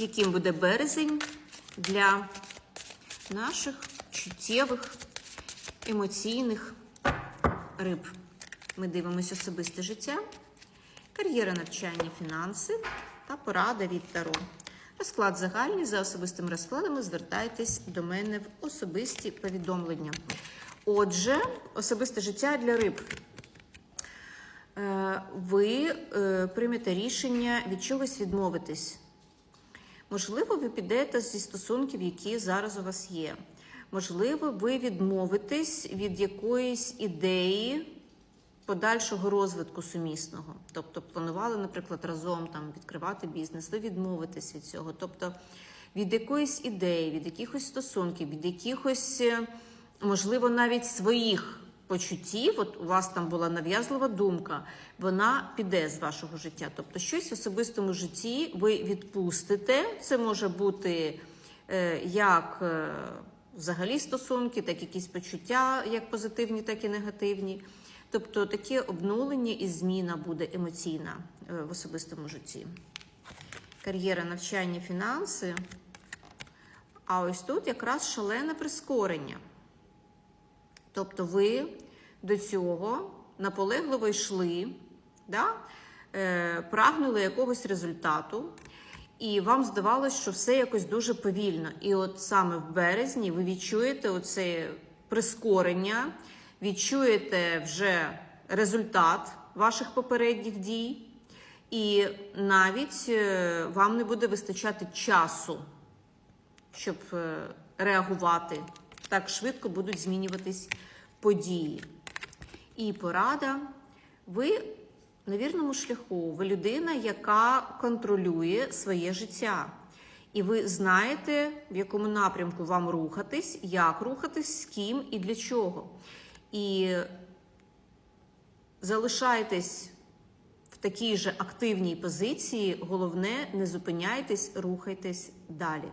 яким буде березень для наших чуттєвих, емоційних риб. Ми дивимося особисте життя, кар'єра навчання, фінанси та порада від Таро. Розклад загальний за особистими розкладами звертайтесь до мене в особисті повідомлення. Отже, особисте життя для риб. Е, Ви е, приймете рішення від чогось відмовитись. Можливо, ви підете зі стосунків, які зараз у вас є. Можливо, ви відмовитесь від якоїсь ідеї подальшого розвитку сумісного. Тобто, планували, наприклад, разом там відкривати бізнес, ви відмовитесь від цього. Тобто від якоїсь ідеї, від якихось стосунків, від якихось, е, можливо, навіть своїх почуттів, от у вас там була нав'язлива думка, вона піде з вашого життя. Тобто, щось в особистому житті ви відпустите. Це може бути е, як е, взагалі стосунки, так якісь почуття, як позитивні, так і негативні. Тобто таке обнулення і зміна буде емоційна е, в особистому житті. Кар'єра, навчання, фінанси. А ось тут якраз шалене прискорення. Тобто ви до цього наполегливо йшли, да? е, прагнули якогось результату, і вам здавалось, що все якось дуже повільно. І от саме в березні ви відчуєте оце прискорення, відчуєте вже результат ваших попередніх дій, і навіть е, вам не буде вистачати часу щоб е, реагувати. Так швидко будуть змінюватись події. І порада. Ви на вірному шляху, ви людина, яка контролює своє життя. І ви знаєте, в якому напрямку вам рухатись, як рухатись, з ким і для чого. І залишайтесь в такій же активній позиції. Головне, не зупиняйтесь, рухайтесь далі.